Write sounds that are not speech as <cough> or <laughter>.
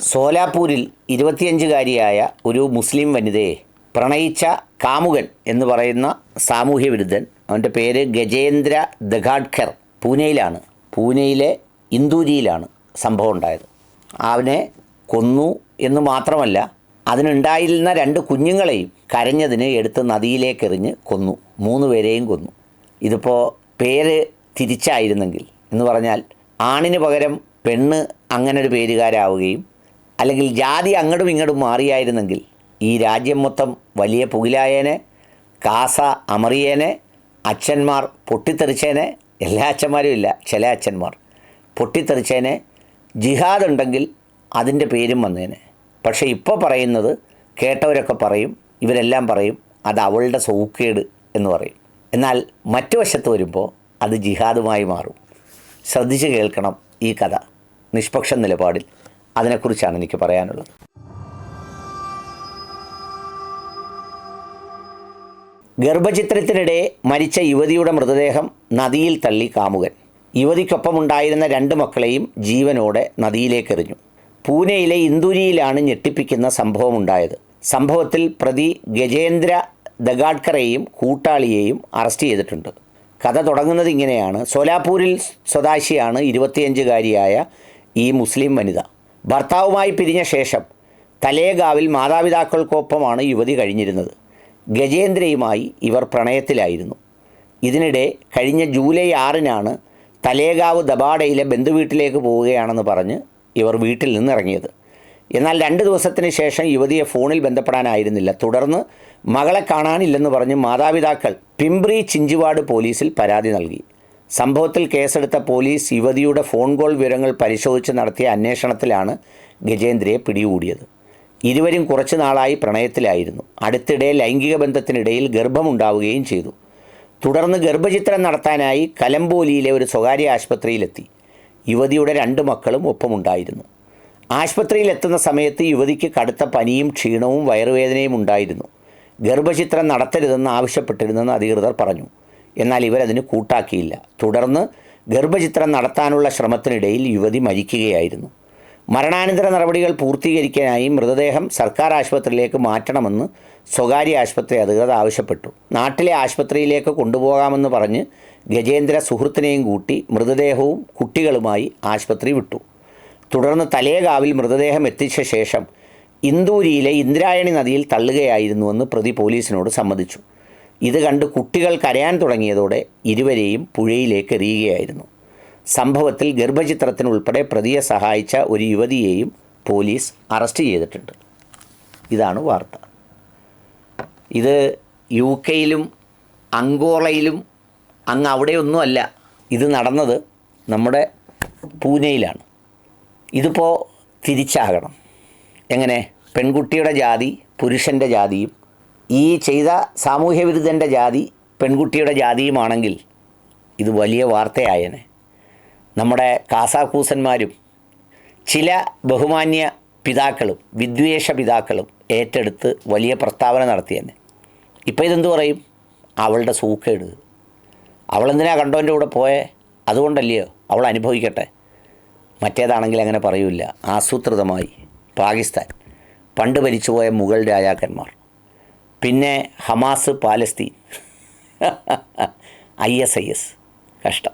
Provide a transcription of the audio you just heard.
സോലാപൂരിൽ ഇരുപത്തിയഞ്ചുകാരിയായ ഒരു മുസ്ലിം വനിതയെ പ്രണയിച്ച കാമുകൻ എന്ന് പറയുന്ന സാമൂഹ്യ വിരുദ്ധൻ അവന്റെ പേര് ഗജേന്ദ്ര ദഗാഡ്കർ പൂനെയിലാണ്. പൂനെയിലെ ഇന്ദൂരിയിലാണ് സംഭവം ഉണ്ടായത്. അവനെ കൊന്നു എന്ന് മാത്രമല്ല അതിനുണ്ടായിരുന്ന രണ്ട് കുഞ്ഞുങ്ങളെയും കരഞ്ഞതിന് എടുത്ത് നദിയിലേക്ക് എറിഞ്ഞ് കൊന്നു. മൂന്ന് പേരെയും കൊന്നു. ഇതിപ്പോൾ പേര് തിരിച്ചായിരുന്നെങ്കിൽ എന്ന് പറഞ്ഞാൽ ആണിന് പകരം പെണ്ണ് അങ്ങനെ ഒരു പേരുകാരാവുകയും അല്ലെങ്കിൽ ജാതി അങ്ങടും ഇങ്ങടും മാറിയായിരുന്നെങ്കിൽ ഈ രാജ്യം മൊത്തം വലിയ പുകിലായേനെ കാസ അമറിയേനെ അച്ഛന്മാർ പൊട്ടിത്തെറിച്ചേനെ എല്ലാ അച്ഛന്മാരും ഇല്ല ചില അച്ഛന്മാർ പൊട്ടിത്തെറിച്ചേനെ ജിഹാദ് ഉണ്ടെങ്കിൽ അതിന്റെ പേരും വന്നേനെ. പക്ഷേ ഇപ്പോൾ പറയുന്നത് കേട്ടവരൊക്കെ പറയും ഇവരെല്ലാം പറയും അത് അവളുടെ സൗക്കേട് എന്ന് പറയും. എന്നാൽ മറ്റു വശത്ത് വരുമ്പോൾ അത് ജിഹാദുമായി മാറും. ശ്രദ്ധിച്ച് കേൾക്കണം ഈ കഥ. നിഷ്പക്ഷ നിലപാടിൽ. അതിനെക്കുറിച്ചാണ് എനിക്ക് പറയാനുള്ളത്. ഗർഭചിത്രത്തിനിടെ മരിച്ച യുവതിയുടെ മൃതദേഹം നദിയിൽ തള്ളി കാമുകൻ. യുവതിക്കൊപ്പമുണ്ടായിരുന്ന രണ്ട് മക്കളെയും ജീവനോടെ നദിയിലേക്കെറിഞ്ഞു. പൂനെയിലെ ഇന്ദുരിയിലാണ് ഞെട്ടിപ്പിക്കുന്ന സംഭവമുണ്ടായത്. സംഭവത്തിൽ പ്രതി ഗജേന്ദ്ര ദഗാഡ്കറേയും കൂട്ടാളിയെയും അറസ്റ്റ് ചെയ്തിട്ടുണ്ട്. കഥ തുടങ്ങുന്നത് ഇങ്ങനെയാണ്. സോലാപൂരിൽ സ്വദേശിയാണ് ഇരുപത്തിയഞ്ചുകാരിയായ ഈ മുസ്ലിം വനിത. ഭർത്താവുമായി പിരിഞ്ഞ ശേഷം തലേഗാവിൽ മാതാപിതാക്കൾക്കൊപ്പമാണ് യുവതി കഴിഞ്ഞിരുന്നത്. ഗജേന്ദ്രയുമായി ഇവർ പ്രണയത്തിലായിരുന്നു. ഇതിനിടെ കഴിഞ്ഞ ജൂലൈ ആറിനാണ് തലേഗാവ് ദബാഡയിലെ ബന്ധുവീട്ടിലേക്ക് പോവുകയാണെന്ന് പറഞ്ഞ് ഇവർ വീട്ടിൽ നിന്നിറങ്ങിയത്. എന്നാൽ രണ്ട് ദിവസത്തിന് ശേഷം യുവതിയെ ഫോണിൽ ബന്ധപ്പെടാനായിരുന്നില്ല. തുടർന്ന് മകളെ കാണാനില്ലെന്ന് പറഞ്ഞ് മാതാപിതാക്കൾ പിംബ്രി ചിഞ്ചുവാട് പോലീസിൽ പരാതി നൽകി. സംഭവത്തിൽ കേസെടുത്ത പോലീസ് യുവതിയുടെ ഫോൺ കോൾ വിവരങ്ങൾ പരിശോധിച്ച് നടത്തിയ അന്വേഷണത്തിലാണ് ഗജേന്ദ്രയെ പിടികൂടിയത്. ഇരുവരും കുറച്ചു നാളായി പ്രണയത്തിലായിരുന്നു. അടുത്തിടെ ലൈംഗിക ബന്ധത്തിനിടയിൽ ഗർഭമുണ്ടാവുകയും ചെയ്തു. തുടർന്ന് ഗർഭചിത്രം നടത്താനായി കലമ്പോലിയിലെ ഒരു സ്വകാര്യ ആശുപത്രിയിലെത്തി. യുവതിയുടെ രണ്ട് മക്കളും ഒപ്പമുണ്ടായിരുന്നു. ആശുപത്രിയിലെത്തുന്ന സമയത്ത് യുവതിക്ക് കടുത്ത പനിയും ക്ഷീണവും വയറുവേദനയും ഉണ്ടായിരുന്നു. ഗർഭചിത്രം നടത്തരുതെന്ന് ആവശ്യപ്പെട്ടിരുന്നെന്ന് അധികൃതർ പറഞ്ഞു. എന്നാൽ ഇവരതിന് കൂട്ടാക്കിയില്ല. തുടർന്ന് ഗർഭചിത്രം നടത്താനുള്ള ശ്രമത്തിനിടയിൽ യുവതി മരിക്കുകയായിരുന്നു. മരണാനന്തര നടപടികൾ പൂർത്തീകരിക്കാനായി മൃതദേഹം സർക്കാർ ആശുപത്രിയിലേക്ക് മാറ്റണമെന്ന് സ്വകാര്യ ആശുപത്രി അധികൃതർ ആവശ്യപ്പെട്ടു. നാട്ടിലെ ആശുപത്രിയിലേക്ക് കൊണ്ടുപോകാമെന്ന് പറഞ്ഞ് ഗജേന്ദ്ര സുഹൃത്തിനെയും കൂട്ടി മൃതദേഹവും കുട്ടികളുമായി ആശുപത്രി വിട്ടു. തുടർന്ന് തലേകാവിൽ മൃതദേഹം എത്തിച്ച ശേഷം ഇന്ദൂരിയിലെ ഇന്ദ്രായണി നദിയിൽ തള്ളുകയായിരുന്നുവെന്ന് പ്രതി പോലീസിനോട് സമ്മതിച്ചു. ഇത് കണ്ട് കുട്ടികൾ കരയാൻ തുടങ്ങിയതോടെ ഇരുവരെയും പുഴയിലേക്ക് എറിയുകയായിരുന്നു. സംഭവത്തിൽ ഗർഭചിത്രത്തിനുൾപ്പെടെ പ്രതിയെ സഹായിച്ച ഒരു യുവതിയെയും പോലീസ് അറസ്റ്റ് ചെയ്തിട്ടുണ്ട്. ഇതാണ് വാർത്ത. ഇത് യു കെയിലും അങ്കോളയിലും അങ്ങ് അവിടെയൊന്നുമല്ല. ഇത് നടന്നത് നമ്മുടെ പൂനെയിലാണ്. ഇതിപ്പോൾ തിരിച്ചാകണം. എങ്ങനെ? പെൺകുട്ടിയുടെ ജാതി പുരുഷന്റെ ജാതിയും ഈ ചെയ്ത സാമൂഹ്യ വിരുദ്ധന്റെ ജാതി പെൺകുട്ടിയുടെ ജാതിയുമാണെങ്കിൽ ഇത് വലിയ വാർത്തയായനെ. നമ്മുടെ കാസാക്കൂസന്മാരും ചില ബഹുമാന്യ പിതാക്കളും വിദ്വേഷ പിതാക്കളും ഏറ്റെടുത്ത് വലിയ പ്രസ്താവന നടത്തിയെന്നെ ഇപ്പോൾ ഇതെന്തു പറയും? അവളുടെ സൂക്കേട്. അവളെന്തിനാ കണ്ടോന്റെ കൂടെ പോയേ? അതുകൊണ്ടല്ലയോ? അവൾ അനുഭവിക്കട്ടെ. മറ്റേതാണെങ്കിൽ അങ്ങനെ പറയൂല ആസൂത്രിതമായി. പാകിസ്ഥാൻ. പണ്ട് ഭരിച്ചുപോയ മുഗൾ രാജാക്കന്മാർ. പിന്നെ Hamas Palestine. <laughs> I S I S. കഷ്ടം.